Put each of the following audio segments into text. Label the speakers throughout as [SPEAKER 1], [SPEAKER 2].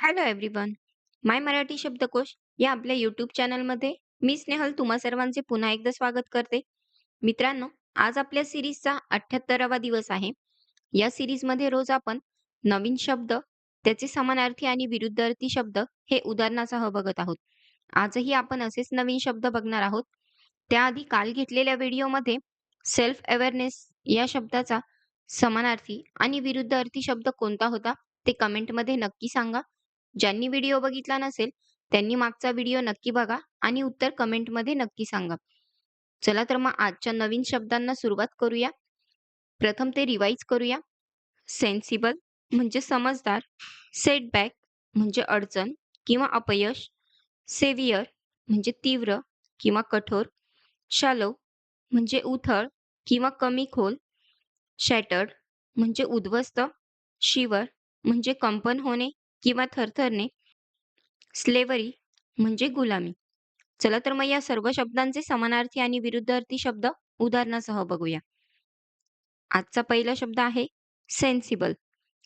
[SPEAKER 1] Hello everyone माय मराठी शब्दकोश या आपल्या युट्यूब चॅनलमध्ये मी स्नेहल तुम्हा सर्वांचे पुन्हा एकदा स्वागत करते. मित्रांनो आज आपल्या सिरीजचा अठ्याहत्तरावा दिवस आहे. या सिरीजमध्ये रोज आपण नवीन शब्द त्याचे समानार्थी आणि विरुद्धार्थी शब्द हे उदाहरणासह बघत आहोत. आजही आपण असेच नवीन शब्द बघणार आहोत. त्याआधी काल घेतलेल्या व्हिडिओमध्ये सेल्फ अवेअरनेस या शब्दाचा समानार्थी आणि विरुद्धार्थी शब्द कोणता होता ते कमेंटमध्ये नक्की सांगा. ज्यांनी व्हिडिओ बघितला नसेल त्यांनी मागचा व्हिडिओ नक्की बघा आणि उत्तर कमेंटमध्ये नक्की सांगा. चला तर मग आजच्या नवीन शब्दांना सुरुवात करूया. प्रथम ते रिवाईज करूया. सेन्सिबल म्हणजे समजदार. सेटबॅक म्हणजे अडचण किंवा अपयश. सेव्हिअर म्हणजे तीव्र किंवा कठोर. शालो म्हणजे उथळ किंवा कमी खोल. शॅटर्ड म्हणजे उद्ध्वस्त. शिवर म्हणजे कंपन होणे. किंवा थरथरणे. स्लेवरी म्हणजे गुलामी. चला तर मग या सर्व शब्दांचे समानार्थी आणि विरुद्धार्थी शब्द उदाहरणासह बघूया. आजचा पहिला शब्द आहे सेन्सिबल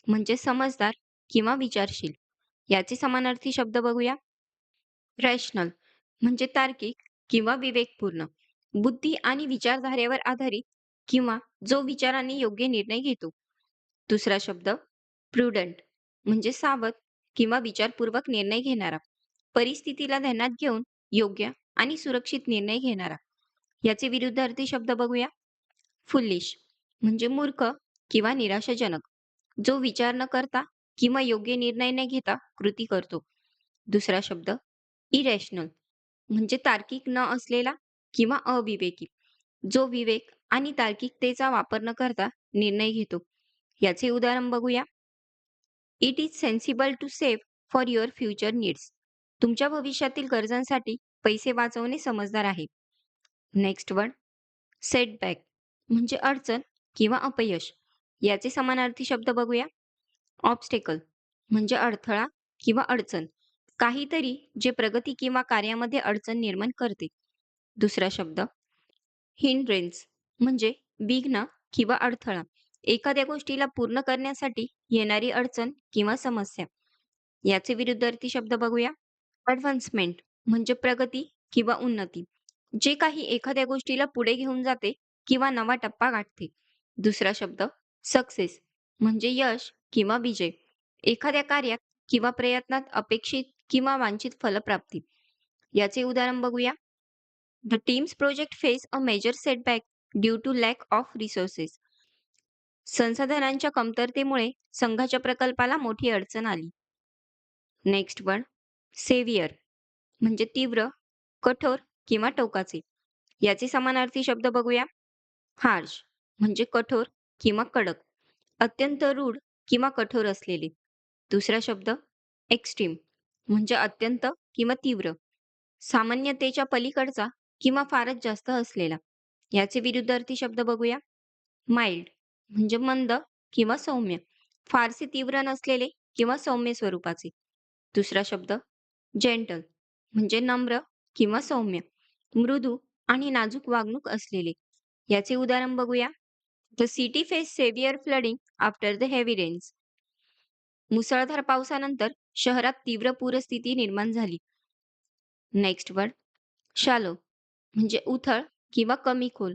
[SPEAKER 1] म्हणजे समजदार किंवा विचारशील. याचे समानार्थी शब्द बघूया. रॅशनल म्हणजे तार्किक किंवा विवेकपूर्ण. बुद्धी आणि विचारधारेवर आधारित किंवा जो विचाराने योग्य निर्णय घेतो. दुसरा शब्द प्रुडंट म्हणजे सावध किंवा विचारपूर्वक निर्णय घेणारा. परिस्थितीला ध्यानात घेऊन योग्य आणि सुरक्षित निर्णय घेणारा. याचे विरुद्धार्थी शब्द बघूया. फुल्लिश म्हणजे मूर्ख किंवा निराशाजनक. जो विचार न करता किंवा योग्य निर्णय न घेता कृती करतो. दुसरा शब्द इरॅशनल म्हणजे तार्किक न असलेला किंवा अविवेकी. जो विवेक आणि तार्किकतेचा वापर न करता निर्णय घेतो. याचे उदाहरण बघूया. It is sensible to save for your future needs तुमच्या भविष्यातील गरजांसाठी पैसे वाचवणे समजदार आहे. नेक्स्ट वर्ड सेटबॅक म्हणजे अडचण किंवा अपयश. याचे समानार्थी शब्द बघूया. ऑब्स्टेकल म्हणजे अडथळा किंवा अडचण. काहीतरी जे प्रगती किंवा कार्यामध्ये अडचण निर्माण करते. दुसरा शब्द हिंड्रेन्स म्हणजे विघ्न किंवा अडथळा. एखाद्या गोष्टीला पूर्ण करण्यासाठी येणारी अडचण किंवा समस्या. याचे विरुद्धार्थी शब्द बघूया. ॲडव्हान्समेंट म्हणजे प्रगती किंवा उन्नती. जे काही एखाद्या गोष्टीला पुढे घेऊन जाते किंवा नवा टप्पा गाठते. दुसरा शब्द सक्सेस म्हणजे यश किंवा विजय. एखाद्या कार्यात किंवा प्रयत्नात अपेक्षित किंवा वांछित फलप्राप्ती. याचे उदाहरण बघूया. The team's project face a major setback due to lack of resources संसाधनांच्या कमतरतेमुळे संघाच्या प्रकल्पाला मोठी अडचण आली. नेक्स्ट वन सेवियर म्हणजे तीव्र कठोर किंवा टोकाचे. याचे समानार्थी शब्द बघूया. हार्श म्हणजे कठोर किंवा कडक. अत्यंत रूढ किंवा कठोर असलेले. दुसरा शब्द एक्स्ट्रीम म्हणजे अत्यंत किंवा तीव्र. सामान्यतेच्या पलीकडचा किंवा फारच जास्त असलेला. याचे विरुद्धार्थी शब्द बघूया. माइल्ड म्हणजे मंद किंवा सौम्य. फारसे तीव्र नसलेले किंवा सौम्य स्वरूपाचे. दुसरा शब्द जेंटल म्हणजे नम्र किंवा सौम्य. मृदू आणि नाजूक वागणूक असलेले. याचे उदाहरण बघूया. The city face severe flooding after the heavy rains मुसळधार पावसानंतर शहरात तीव्र पूरस्थिती निर्माण झाली. नेक्स्ट वर्ड शालो म्हणजे उथळ किंवा कमी खोल.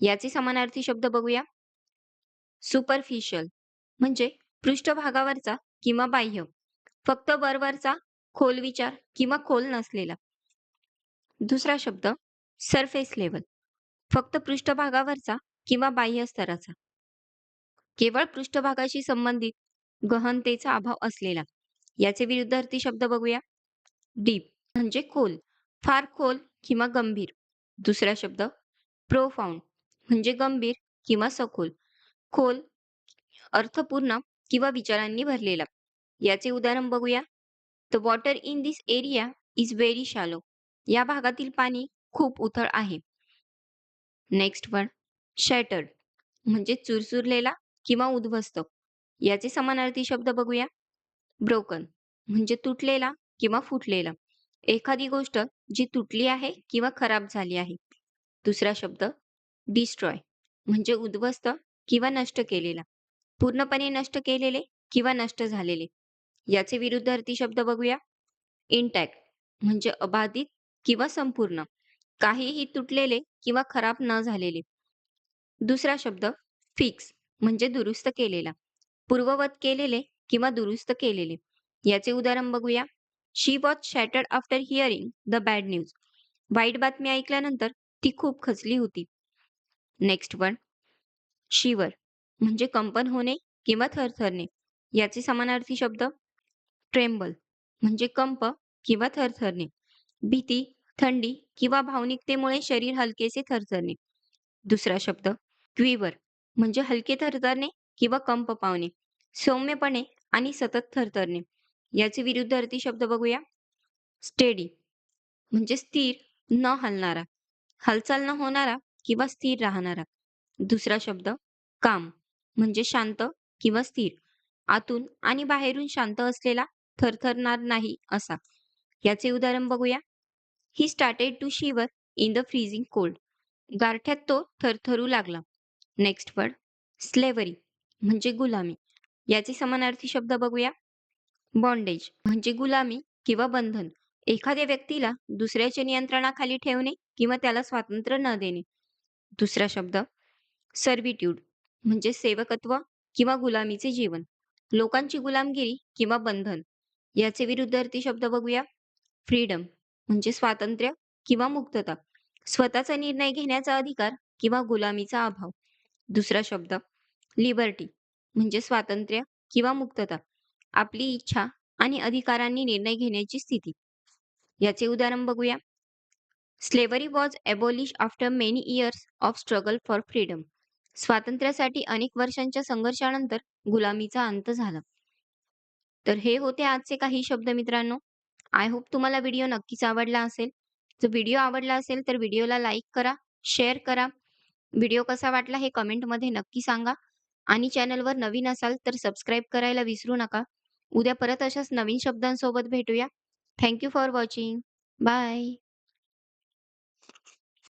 [SPEAKER 1] याचे समानार्थी शब्द बघूया. सुपरफिशियल म्हणजे पृष्ठभागावरचा किंवा बाह्य फक्त वरवरचा खोल विचार किंवा खोल नसलेला. दुसरा शब्द सरफेस लेवल फक्त पृष्ठभागावरचा किंवा बाह्य स्तराचा. केवळ पृष्ठभागाशी संबंधित गहनतेचा अभाव असलेला. याचे विरुद्धार्थी शब्द बघूया. डीप म्हणजे खोल फार खोल किंवा गंभीर. दुसरा शब्द प्रोफाऊंड म्हणजे गंभीर किंवा सखोल. खोल अर्थपूर्ण किंवा विचारांनी भरलेला. याचे उदाहरण बघूया. The water in this area is very shallow या भागातील पाणी खूप उथळ आहे. नेक्स्ट वन शॅटर्ड म्हणजे चुरचुरलेला किंवा उद्ध्वस्त. याचे समानार्थी शब्द बघूया. ब्रोकन म्हणजे तुटलेला किंवा फुटलेला. एखादी गोष्ट जी तुटली आहे किंवा खराब झाली आहे. दुसरा शब्द डिस्ट्रॉय म्हणजे उद्ध्वस्त किंवा नष्ट केलेला. पूर्णपणे नष्ट केलेले किंवा नष्ट झालेले. याचे विरुद्धार्थी शब्द बघूया. इंटॅक्ट म्हणजे अबाधित किंवा संपूर्ण. काहीही तुटलेले किंवा खराब न झालेले. दुसरा शब्द फिक्स म्हणजे दुरुस्त केलेला. पूर्ववत केलेले किंवा दुरुस्त केलेले. याचे उदाहरण बघूया. She was shattered after hearing the bad news वाईट बातमी ऐकल्यानंतर ती खूप खचली होती. नेक्स्ट वन शिवर म्हणजे कंपन होणे किंवा थरथरणे याचे समानार्थी शब्द ट्रेम्बल म्हणजे कंप किंवा थरथरणे भीती थंडी किंवा भावनिकतेमुळे शरीर हलकेसे थरथरणे. दुसरा शब्द क्विवर म्हणजे हलके थरथरणे किंवा कंप पावणे सौम्यपणे आणि सतत थरथरणे याचे विरुद्धार्थी शब्द बघूया. स्टेडी म्हणजे स्थिर न हलणारा हालचाल न होणारा किंवा स्थिर राहणारा. दुसरा शब्द काम म्हणजे शांत किंवा स्थिर. आतून आणि बाहेरून शांत असलेला थरथरणार नाही असा. याचे उदाहरण बघूया. He started to shiver in the freezing cold गारठ्यात तो थरथरू लागला. नेक्स्ट वर्ड स्लेवरी म्हणजे गुलामी. याचे समानार्थी शब्द बघूया. बॉन्डेज म्हणजे गुलामी किंवा बंधन. एखाद्या व्यक्तीला दुसऱ्याच्या नियंत्रणाखाली ठेवणे किंवा त्याला स्वातंत्र्य न देणे. दुसरा शब्द सर्व्हिट्यूड म्हणजे सेवकत्व किंवा गुलामीचे जीवन. लोकांची गुलामगिरी किंवा बंधन. याचे विरुद्धार्थी शब्द बघूया. फ्रीडम म्हणजे स्वातंत्र्य किंवा मुक्तता. स्वतःचा निर्णय घेण्याचा अधिकार किंवा गुलामीचा अभाव. दुसरा शब्द लिबर्टी म्हणजे स्वातंत्र्य किंवा मुक्तता. आपली इच्छा आणि अधिकारांनी निर्णय घेण्याची स्थिती. याचे उदाहरण बघूया. Slavery was abolish after many years of struggle for freedom. स्वातंत्र्यासाठी अनेक वर्षांच्या संघर्षानंतर गुलामीचा अंत झाला. तर हे होते आजचे काही शब्द मित्रांनो. आय होप तुम्हाला व्हिडिओ नक्कीच आवडला असेल. जर व्हिडिओ आवडला असेल तर व्हिडिओला लाईक करा शेअर करा. व्हिडिओ कसा वाटला हे कमेंटमध्ये नक्की सांगा. आणि चॅनलवर नवीन असाल तर सबस्क्राईब करायला विसरू नका. उद्या परत अशाच नवीन शब्दांसोबत भेटूया. Thank you for watching bye